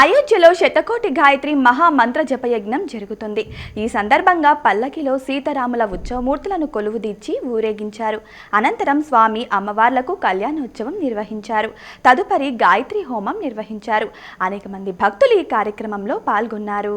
అయోధ్యలో శతకోటి గాయత్రి మహామంత్ర జపయజ్ఞం జరుగుతుంది. ఈ సందర్భంగా పల్లకిలో సీతారాముల ఉత్సవమూర్తులను కొలువుదీర్చి ఊరేగించారు. అనంతరం స్వామి అమ్మవార్లకు కళ్యాణోత్సవం నిర్వహించారు. తదుపరి గాయత్రి హోమం నిర్వహించారు. అనేక మంది భక్తులు ఈ కార్యక్రమంలో పాల్గొన్నారు.